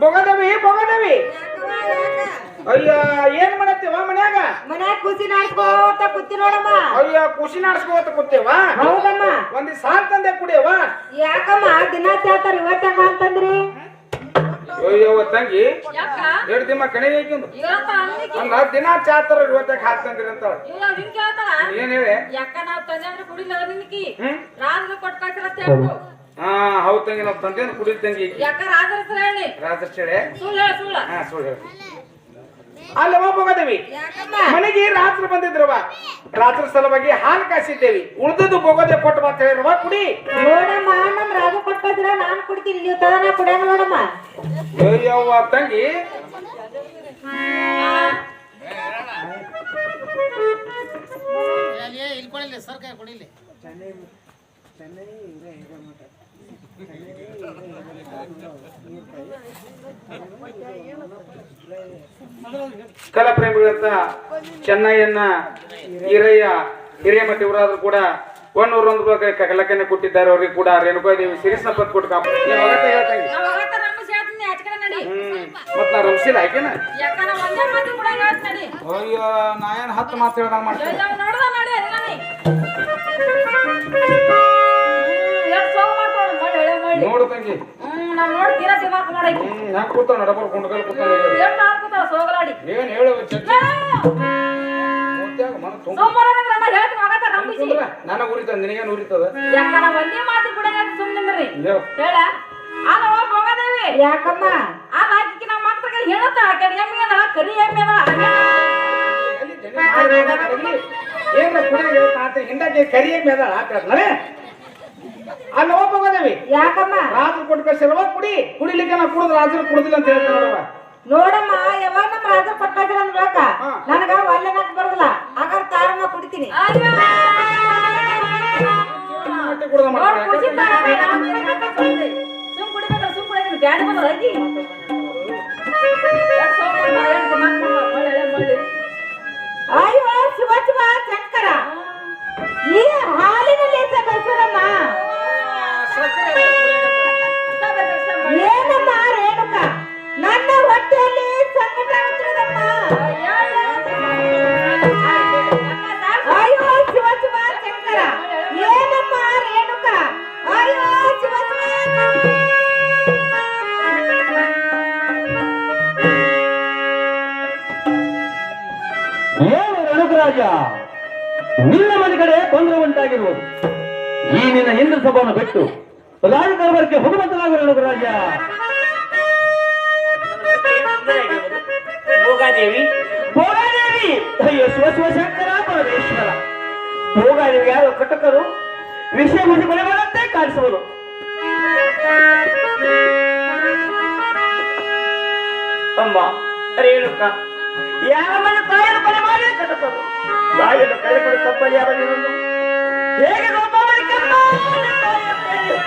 ಬೊಗದವಿ ಬೊಗದವಿ ಅಯ್ಯ ಏನ್ ಮಾಡತ್ತೇವ ಮನ್ಯಾಗ? ಮನ್ಯಾಗ ಖುಷಿ ನಾಡ್ಸ್ಕೋತ ಕುತ್ತಿ ನೋಡಮ್ಮ ಅಯ್ಯ ಖುಷಿ ನಾಡ್ಸ್ಕೋತ ಕುತ್ತೇವ ಹೌದಮ್ಮ. ಒಂದಿ ಸಾಲ್ ತಂದೆ ಕುಡಿಯವ ಯಾಕಮ್ಮ ದಿನ ಚಾತಾರ ಇವತ್ತಾಗ ಅಂತಂದ್ರಿ ಅಯ್ಯೋ ತಂಗಿ. ಯಾಕ? ಎರಡು ದಿನ ಕಣಿ ಇವತ್ತ ಅನ್ನಕ್ಕೆ ಅಲ್ಲ ದಿನ ಚಾತರ ಇವತ್ತಾಗ ಹಾಕ್ತಂದ್ರಿ ಅಂತ ಏನ್ ಹೇಳಿ? ಯಾಕ ನಾವ್ ತಂದೆ ಅಂದ್ರೆ ಕುಡಿಲ್ಲ ನಿನ್ಕಿ? ಕೊಟ್ಟು ಕಳ್ಸಿರತ್ತೆ ಹೇಳ್ತು ಹಾ ಹೌದ್ ತಂಗಿ ನಾವ್ ತಂದೆ ಕುಡಿದ ತಂಗಿ. ಯಾಕ ರಾಜರ ಹೆಸರು ಹೇಳಿ? ರಾಜಶ್ರೀ ಸುಳ್ಳು ಹೇಳ ಸುಳ್ಳ. ಹಾ ಸುಳ್ಳು ಹೇಳು. ಅಲ್ಲವ ಯಾಕಮ್ಮ? ಮನೆಗೆ ರಾತ್ರಿ ಬಂದಿದ್ರವ ರಾತ್ರಿ ಸಲುವಾಗಿ ಹಾಲು ಕಾಸಿದ್ದೇವಿ ಉಳ್ದದ್ದು ಹೋಗೋದೆ ಕೊಟ್ಟು ಬಾ ಹೇಳಿರವ ಕುಡಿ. ನೋಡಮ್ಮ ನಮ್ ರಾಜ ಕೊಟ್ಟಿದ್ರ ನಾನ್ ಕುಡ್ತೀನಿ ನೀವು ತದನ ಕುಡ ನೋಡಮ್ಮ. ಅಯ್ಯವ್ವ ತಂಗಿ. ಇಲ್ಲಿ ಕೊಡಿಲ್ಲ ಸರ್ಕಾರ ಕೊಡಿಲ್ಲ ಕಲಾಪ್ರೇಮಿಗಳಂತ ಚೆನ್ನೈಯನ್ನ ಹಿರಯ್ಯ ಮತ್ತೆ ಇವರಾದ್ರೂ ಕೂಡ ಒಂದೂರು ಒಂದು ಕಲಕನೆ ಕೊಟ್ಟಿದ್ದಾರೆ. ಅವ್ರಿಗೆ ಕೂಡ ರೇಣುಕಾದೇವಿ ಸಿರಿ ಸಂಪತ್ ಕೊಟ್ಟು ಕಾಪ ನೀವ್ ಅವತ್ತೇ ಹೇಳ್ತಂಗಿ ನಾವ್ ಅವತ್ತ ನಮ್ಮ ಹೇಳ್ತೀನಿ ಆಚಕಡೆ ನಡಿ. ಹ್ಮ್. ಮತ್ ನಾ ರಂಸಿಲ್ಲ ಆಯ್ಕೆನ? ಅಯ್ಯೋ ನಾ ಏನ್ ಹತ್ತು ಮಾತು ಹೇಳ್ದಂಗ ಮಾಡ್ತೀನಿ. ಹ್ಮ್ ನಾವ್ ನೋಡಿ ತೀರಾ ದಿಮಾಕ್ ಮಾಡೈತಿ ಹೆಂಗ್ ಕೂತಾವ ನಡಬರ್ ಕುಂಡ್ಕಲ್ ಕೂತಾವ ಏನ್ ಮಾಡ್ಕೊತಾವ ಸೋಗಲಾಡಿ ಏನ್ ಹೇಳು ನಾ ನನಗ ಉರಿತದ ನಿನಗೇನ್ ಉರಿತದ ಯಾಕ ನಾವ್ ಒಂದೇ ಮಾತಿ ಕೂಡ ಸುಮ್ಮನೆ ಹೇಳು ಅಲ್ಲ ಹೋಗದೇವಿ ಯಾಕಮ್ಮ ಅಲ್ಲ ಆಕಿ ನಮ್ಮ ಮಕ್ಳಿಗೆ ಹೇಳತ್ತ ಆಕೆ ಎಮ್ಮೆ ಅದ ಕರಿ ಎಮ್ಮೆ ಅದ ಏನ್ ಕುಡಿಯ ತಾತ ಹಿಂದಾಗೆ ಕರಿಯ ಮೇದ ಹಾಕದ್ನಲೆ ಅಲ್ಲಿ ಹೋಗ್ಬೋದೇವಿ ಯಾಕಮ್ಮ? ರಾತ್ರಿ ಕೊಟ್ಟು ಕುಡಿ? ಕುಡಿಲಿಕ್ಕೆ ನಾ ಕುಡಿದ್ ರಾತ್ರಿ ಕುಡಿದಿಲ್ಲ ಅಂತ ಹೇಳ್ತೀನಿ ನೋಡವ ನೋಡಮ್ಮ ಯಾವಾಗ ನಮ್ ರಾಜ ಕೊಟ್ಟಿದ್ರ ಅಂದ್ಬೇಕ ಹಾ. ನನಗ ಒಲ್ಲೆ ನಾಕ್ ಬರೋದಿಲ್ಲ. ಹಾಗಾದ್ರೆ ತಾರಮ್ಮ ಕುಡಿತೀನಿ. ಸುಮ್ ಕುಡಿಬೇಕ ಸುಮ್ ಕುಡಿಯೋದು ಬ್ಯಾಡ ಬಂದದ ಅಜ್ಜಿ. ಅಯ್ಯೋ ಶಿವ ಶಿವ ಶಂಕರ. ಈ ಹಾಲಿನಲ್ಲಿ ಬೆಳೆಸರಮ್ಮ ಏನಮ್ಮ ರೇಣುಕ? ನನ್ನ ಅಯ್ಯೋ, ಶಂಕರ. ಅಯ್ಯೋ ನಿನ್ನ ಮನೆ ಕಡೆ ತೊಂದರೆ ಉಂಟಾಗಿರುವುದು. ಈ ನಿನ್ನ ಹಿಂದೂ ಸಭಾನ ಬಿಟ್ಟು ರಾಜ ದರ್ಬಾರಕ್ಕೆ ಹೋಗುವಂತನಾಗು ರಾಜ. ಭೋಗಾದೇವಿ. ಭೋಗಾದೇವಿ. ಅಯ್ಯೋ ಶಿವ ಶಿವ ಶಂಕರ ಪರಮೇಶ್ವರ. ಭೋಗಾದೇವಿ ಯಾರು ಕಟಕರು ವಿಷಯ ಮುಗಿ ಮನೆ ಮಾಡಂತೆ ಕಾಣಿಸುವುದು. ಅಮ್ಮ ರೇಣುಕ ಯಾವ ಮನೆ ತಾಯಿಯನ್ನು ಕೊಲೆ ಮಾಡಿ ಕಟಕರು ತಾಯಿಯನ್ನು ಕಳೆದುಕೊಂಡು ತಪ್ಪಲ್ಲಿ ಯಾರಲ್ಲಿರುವುದು ಹೇಗೆ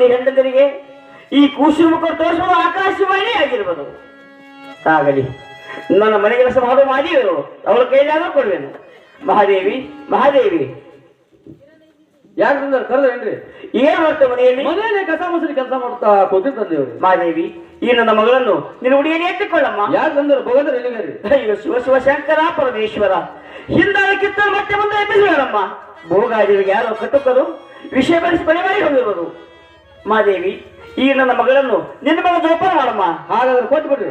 ಮಂದಿ ಹೆಂಡತರಿಗೆ ಈ ಕೂಸಿನ ಮುಖ ತೋರಿಸುವುದು ಆಕಾಶವಾಣಿ ಆಗಿರ್ಬೋದು. ಆಗಲಿ ನನ್ನ ಮನೆ ಕೆಲಸ ಮಾಡುವ ಮಾಡಿ ಅವಳ ಕೈಲಾದ್ರೂ ಕೊಡುವೆನು. ಮಹಾದೇವಿ ಮಹಾದೇವಿ. ಯಾಕಂದ್ರೆ ಕರೆದ್ರಿ ಏನ್ ಮಾಡ್ತಾ ಮನೆಯಲ್ಲಿ? ಮನೆಯಲ್ಲಿ ಕಸ ಮುಸರಿ ಕೆಲಸ ಮಾಡ್ತಾ ಕೂತಿರ್ತಂದೇವ್ರಿ ಮಹಾದೇವಿ ಈ ನನ್ನ ಮಗಳನ್ನು ನಿನ್ನ ಉಡಿಯಲ್ಲಿ ಎತ್ತಿಕೊಳ್ಳಮ್ಮ. ಯಾಕೆ ಬಂದರು? ಬಗಂದ್ರೆ ಎಲ್ಲಿಗೆ ರೀ ಅಯ್ಯೋ ಶಿವ ಶಿವಶಂಕರ ಪರಮೇಶ್ವರ. ಹಿಂದಾಳ ಕಿತ್ತ ಮತ್ತೆ ಮುಂದೆ ಎಬ್ಬಿಸಬೇಡಮ್ಮ ಭೋಗಾದಿಗಳಿಗೆ ಯಾರೋ ಕಟ್ಟುಕರು ವಿಷಯ ಬೆಳೆಸಿ ಪರಿವಾರ ಮಾಡಿ ಹೋಗಿರುವುದು ಮಾದೇವಿ ಈ ನನ್ನ ಮಗಳನ್ನು ನಿನ್ನ ಮಗ ಜೋಪಾನ ಮಾಡಮ್ಮ. ಹಾಗಾದ್ರೆ ಕೊಟ್ಟು ಬಿಡ್ರಿ.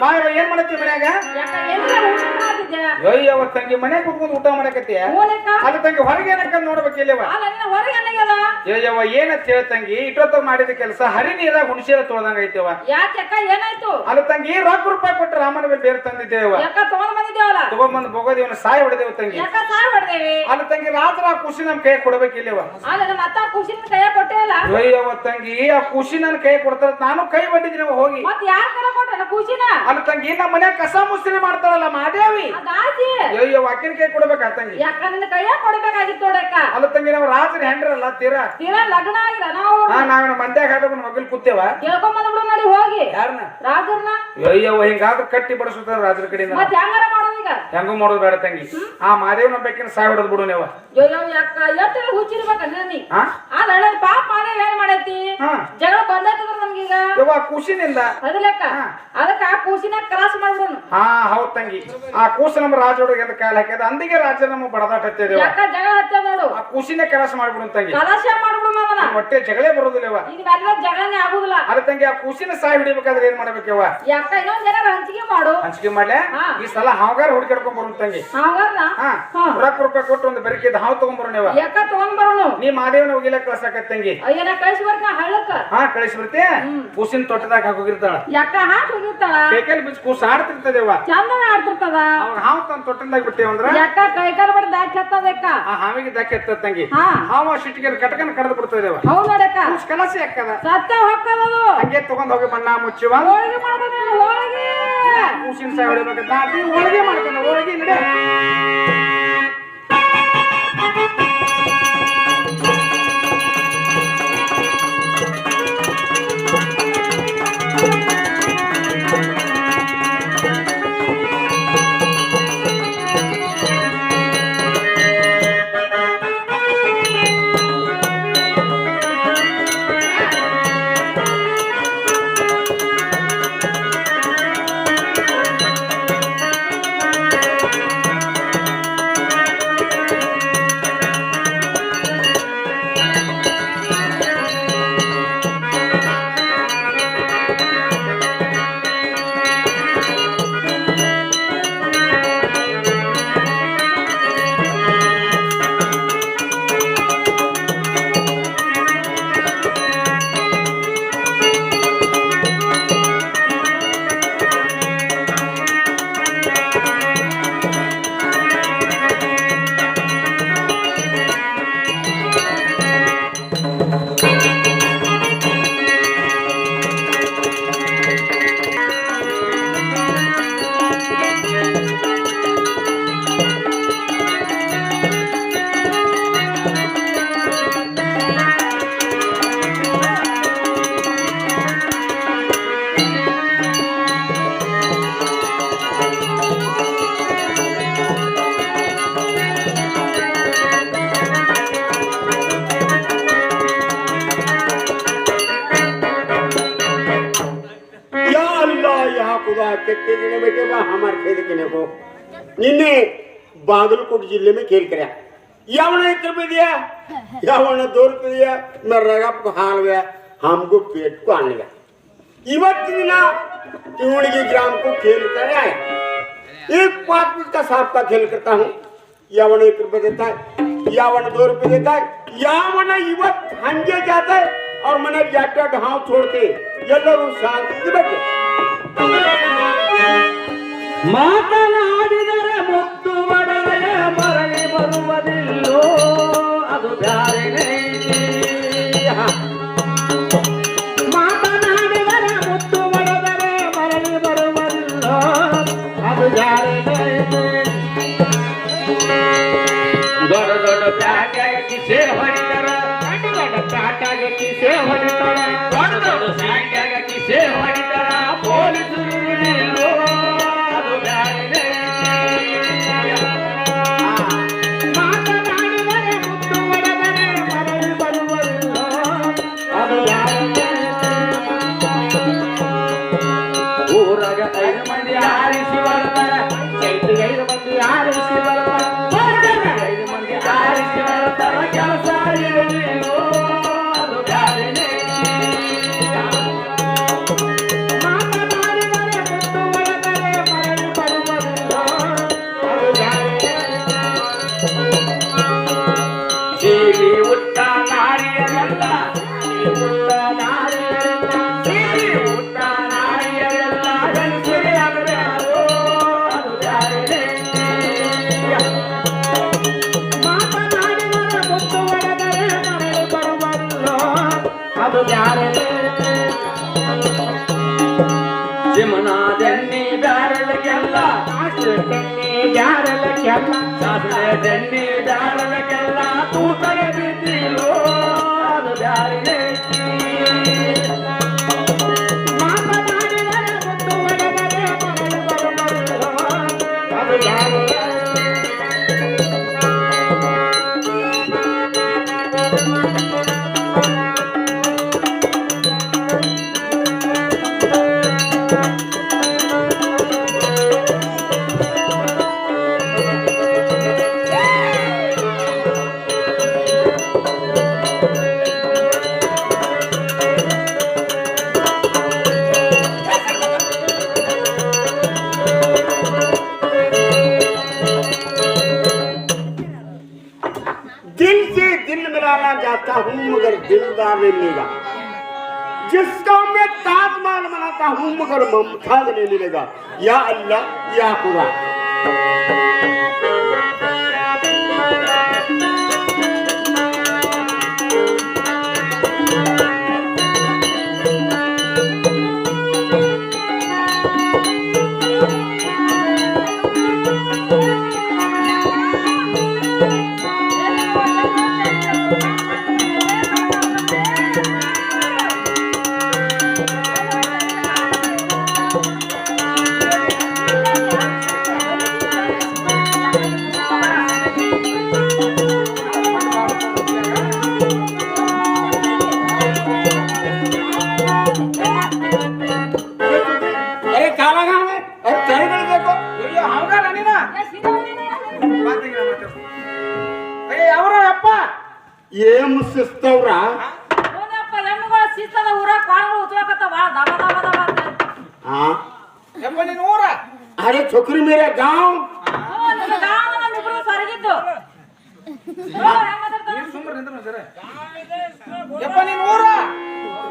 ಬಾ ಇವ ಏನ್ ಮಾಡತ್ತಿ ಮನ್ಯಾಗ ಅಯ್ಯವ ತಂಗಿ ಮನೆಗೆ ಕುತ್ಕೊಂಡು ಊಟ ಮಾಡಕತ್ತೀಯ ಅಲ್ಲಿ ಅದು ತಂಗಿ ಹೊರಗೆ ಏನಕ್ಕ ನೋಡ್ಬೇಕಿಲ್ಲವ ಹೊರಗೆ ಏನಂತ ಹೇಳ ತಂಗಿ? ಇಟ್ಟೊತ್ತ ಮಾಡಿದ ಕೆಲಸ ಹರಿ ನೀರಾಗ ಹುಣಸೇರ ತೊಳ್ದಂಗ ಐತೆವ ಯಾಕಕ್ಕ ಏನಾಯ್ತು? ಅಲ್ಲ ತಂಗಿ ರೊಕ್ಕ ರೂಪಾಯಿ ಕೊಟ್ಟು ರಾಮನ ಮೇಲೆ ಬೇರೆ ತಂದಿದ್ದೇವ ತಗೊಂಡ್ ತಗೊಂಬಂದ್ ಬಗೋದಿವನ ಸಾಯಿ ಹೊಡೆದೇವ ತಂಗಿ. ಅಲ್ಲ ತಂಗಿ ರಾತ್ರಿ ಆ ಖುಷಿ ನಮ್ ಕೈ ಕೊಡ್ಬೇಕಿಲ್ಲವ ಅಯ್ಯವ್ವ ತಂಗಿ ಆ ಖುಷಿ ನನ್ ಕೈ ಕೊಡ್ತಾರ ನಾನು ಕೈ ಬಂದಿದ್ದೀನಿ ಹೋಗಿ. ಅಲ್ಲ ತಂಗಿ ನಮ್ಮ ಮನೆ ಕಸ ಮುಸ್ರಿ ಮಾಡ್ತಾರಲ್ಲ ಮಾದೇವಿ ಅದಾಸಿ ಅಯ್ಯೋ ವಾಕಿನ ಕೈ ಕೊಡ್ಬೇಕಾ ತಂಗಿ? ಯಾಕ ನಿನ್ನ ಕೈಯ ಕೊಡ್ಬೇಕಾಗಿತ್ತು ನೋಡಕ್ಕ ಅಲ್ಲ ತಂಗಿ ನಾವು ರಾತ್ರಿ ಹೆಂಡ್ರಲ್ಲ ತೀರಾ? ತೀರಾ ಲಗ್ನ ಆಗಿದ ನಾವು ಹಾ ನಾವೇನು ಮಂದ್ಯಾಗ ಹಾಡ ಮಗಲ್ ಕೂತೇವ? ಕೇಳ್ಕೊಂಡ್ ಬಂದ್ಬಿಡು ನಡಿ ಹೋಗಿ. ಯಾರನ್ನ ರಾಜರ್ನ? ಅಯ್ಯೋ ಹಿಂಗಾದ್ರೆ ಕಟ್ಟಿ ಬಡಿಸುತ್ತಾರ ರಾಜರ ಕಡೆಯಿಂದ ಮತ್ ಹೆಂಗಾರ ಹೆಂಗೂ ಮಾಡೋದು ಬೇಡ ತಂಗಿ. ಆ ಮಾದೇವನ ಬೇಕಿನ ಸಾಯ್ ಹೊಡೆದ್ ಬಿಡು ನೀವು. ಅಯ್ಯೋ ಯಾಕ ಎಷ್ಟು ಹುಚ್ಚಿರ್ಬೇಕಲ್ಲ ನೀ? ಹಾ ಆ ನನ್ನ ಪಾಪ ಮಾದೇವ್ ಏನ್ ಮಾಡೈತಿ ಜಗಳ ಬಂದೈತದ್ರ ನಮ್ಗೀಗ? ಯವ್ವ ಖುಷಿನಿಂದ ಅದಲೆಕ್ಕ. ಅದಕ್ಕ ಆ ಕೂಸಿನ ಕ್ರಾಸ್ ಮಾಡ್ಬಿಡೋನು. ಹಾ ಹೌದ್ ತಂಗಿ. ಆ ಕೂಸ ನಮ್ಮ ರಾಜ ಹುಡುಗ ಅಂತ ಕಾಲ ಹಾಕ್ಯದ. ಅಂದಿಗೆ ರಾಜ ನಮ್ಮ ಬಡದಾಟ ಹತ್ತಿದೇವ ಯಾಕ ಜಗಳ ಹತ್ತದ ನೋಡು. ಆ ಕೂಸಿನ ಕೆಲಸ ಮಾಡ್ಬಿಡು ತಂಗಿ. ಕಲಾಶ ಮಾಡ್ಬಿಡು ಅವನ ಹೊಟ್ಟೆ ಜಗಳೇ ಬರೋದಿಲ್ಲ ಈಗ ನನ್ನ ಜಗಳನೇ ಆಗುದಿಲ್ಲ. ಅಲ್ಲ ತಂಗಿ ಆ ಕೂಸಿನ ಸಾಯ್ ಹಿಡಿಬೇಕಾದ್ರೆ ಏನ್ ಮಾಡ್ಬೇಕವ್ವ ಯಾಕ ಇನ್ನೊಂದ್ ಜನ ಹಂಚಿಕೆ ಮಾಡು. ಹಂಚಿಕೆ ಮಾಡ್ಲೆ? ಈ ಸಲ ಹಾವ್ಗಾರ ಹುಡುಕಾಡ್ಕೊಂಡ್ ಬರೋಣ ತಂಗಿ. ಹಂಗಾರ ಹಾ. ರೊಕ್ಕ ರೂಪಾಯಿ ಕೊಟ್ಟು ಒಂದು ಬೆರಕಿದ ಹಾವು ತಗೊಂಡ್ಬರೋಣವ ಯಾಕ ತಗೊಂಡ್ ಬರೋನು ನೀ ಮಾದೇವನ ಹೋಗಿಲ್ಲ ಕಳ್ಸಾಕ ತಂಗಿ. ಅಯ್ಯನ ಕಳ್ಸಿ ಬರ್ತ ಹಳ್ಳಕ್ಕ. ಹಾ ಕಳ್ಸಿ ಬರ್ತೆ. ಕೂಸಿನ ತೊಟ್ಟದಾಗ ಹಾಕೋಗಿರ್ತಾಳ. ಯಾಕ ಹಾಕಿ ಹೋಗಿರ್ತಾಳ ಬೇಕಲ್ಲಿ ಬಿಚ್ಚ ಕೂಸ ಆಡ್ತಿರ್ತದೇವ ಚಂದನ ಆಡ್ತಿರ್ತದ? ಅವಾಗ ಹಾವು ತನ್ನ ತೊಟ್ಟದಾಗ ಬಿಟ್ಟೇವಂದ್ರ ಯಾಕ ಕೈ ಬಡ ಬಡ್ದು ಹತ್ತದ ಹತ್ತದಕ್ಕ ಆ ಹಾವಿಗೆ ದಾಕಿ ಎತ್ತ ತಂಗಿ. ಹಾವ ಶಿಟ್ಟಿಗೆ ಕಟಕನ ಕಡ್ದು ಬಿಡ್ತದೇವ ಹೌದ್ ನೋಡಕ್ಕ. ಕಲಸಿ ಹಾಕದ ಸತ್ತ ಹೊಕ್ಕದದು ಹಂಗೆ ತಗೊಂಡ್ ಹೋಗಿ ಬಣ್ಣ ಮುಚ್ಚುವ. ಹೋಳಿಗೆ ಮಾಡೋದು ಹೋಳಿಗೆ ಕೂಸಿನ ಸಾಯ ಹೊಡಿಬೇಕಂತ ಹೋಳಿಗೆ ಮಾಡ್ತಾನೆ ಹೋಳಿಗೆ ನಡೆ ಯಾ खुदा कितने दिन बेटे बा हमारे खेल के को ನಿನ್ನೆ बागलकोट जिले में खेल कराया यावन एक रुपये दिया यावन दो रुपये दिया मैं रगा को हाल गया हमको पेट को आने गया ಇವತ್ತು ದಿನ तिवड़गी ग्राम को खेल कर आया एक पाँच मिनट का सांप का खेल करता हूँ यावन एक रुपये देता है यावन दो रुपये देता है यावन ಇವತ್ ಹಂಗೆ जाता है और मैंने जाकर हाथ छोड़ते ಎಲ್ಲರೂ ಶಾಂತಿ ಬೇಕು ಮಾತನಾಡಿದರೆ ಮುತ್ತು ಅದು ಬ್ಯಾರೆನೇ. ಸಿಮನಾದೆಣ್ಣಿ ಬ್ಯಾರಲಕ್ಕೆಲ್ಲ ಬ್ಯಾರಲಕ್ಕೆಲ್ಲ ಸಾಸಿವೆ ತೆಣ್ಣಿ ಬ್ಯಾರಲಕ್ಕೆಲ್ಲ दिलदार मिलेगा जिसका मैं ताजमहल बनाता हूँ मगर मुमताज नहीं मिलेगा या अल्लाह या खुदा.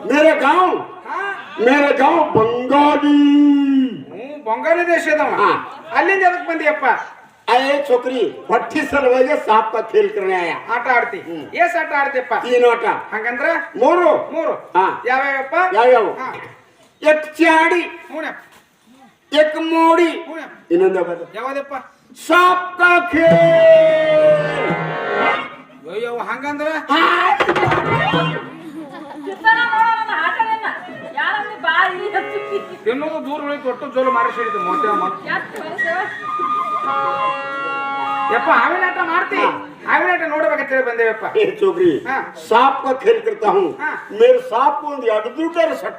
मेरे गांव ಹಾ मेरे गांव बंगाली ಹ್ಮ್ ಬಂಗಾಳಿ ದೇಶದವ ಹಾ. ಅಲ್ಲಿಂದ ಎದಕ್ ಬಂದಿಯಪ್ಪ अरे छोकरी भट्टी सलवाइए सांप का खेल करने आया ಆಟ ಆಡ್ತಿ ಎಸ್ ಆಟ ಆಡ್ತಿಯಪ್ಪ तीन आटा ಹಂಗಂದ್ರ मोरो ಮೂರು ಹಾ. ಯಾವ್ಯಾವಪ್ಪ ಯಾವ್ಯಾವ ಹಾ. एक चाड़ी ಹೂನಪ್ಪ एक मोड़ी ಹೂನಪ್ಪ ಇನ್ನೊಂದು ಯಾವ್ದು? ಯಾವ್ದಪ್ಪ सांप का खेल ಅಯ್ಯೋ ಹಂಗಂದ್ರ ಚಿತ್ತನ ನೋಡು ನನ್ನ ಆಟಗಳನ್ನ. ಯಾರನ್ನ ಬಾಯಿ ಎತ್ತಿ- ತಿನ್ನೋದು ದೂರ ಉಳಿತು ಒಟ್ಟು ಜೋಲು ಮಾರಿಸಿ ಹಿಡಿದು ಮೋಟೆ ಮಾಡಿ ಎತ್ತಿ ಹೊರಸೇವ. ಯಪ್ಪ ಹಾವಿನ ಆಟ ಮಾಡ್ತಿ ಹಾವಿನ ಆಟ ನೋಡ್ಬೇಕಂತ ಹೇಳಿ ಬಂದೇವಪ್ಪ ए छोकरी हाँ। सांप का खेल करता हूँ हाँ। मेरे सांप को ಒಂದು ಎರಡು ದುಡ್ಡರ ಸಟ್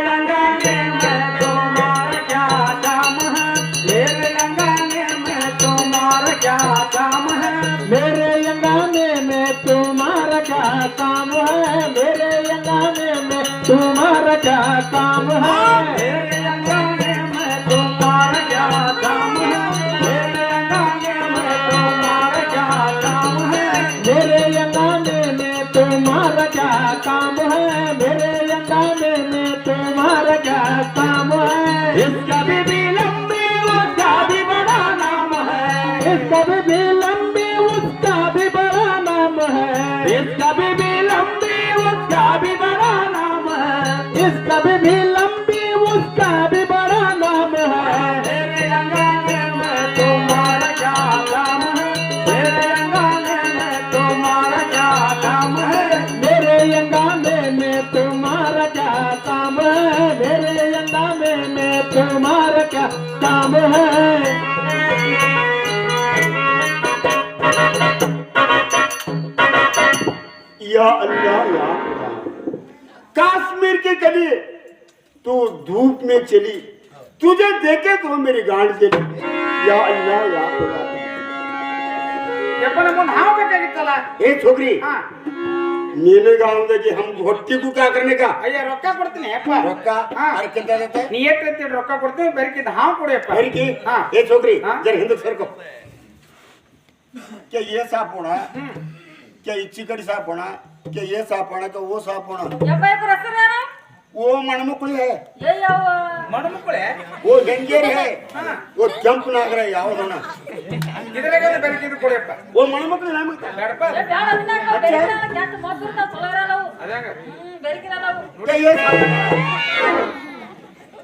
इसका भी लंबी उसका भी बड़ा नाम है। इसका भी लंबी उसका भी बड़ा नाम है। इसका भी या अल्लाह या काश्मीर के गली तू धूप में चली तुझे देखे तो मेरी गांड से या अल्लाह या ये छोकरी मैंने कहा हम देखे हम भट्टी को क्या करने का? अरे रोका पड़ते नहीं एक बार रोका? हाँ। अरे देते नियत करते रोका पड़ते बेर के धाम पड़े पर। बेर की? हाँ। ये छोकरी जरा हिंदू फेर को। क्या ये साफ़ होना कि ये चिकट साफ़ होना क्या ये साफ़ होना क्या वो साफ़ होना वो मणमुकड़ी है। मणमुकुल है? वो गंजेर है। वो ಕೆಂಪು ನಾಗರ ಯಾವ್ದನ ಓ ಮಣ ಮಕ್ಕಳು ನಮ್ಮ ಬೆಳಕಿನ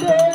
Yeah.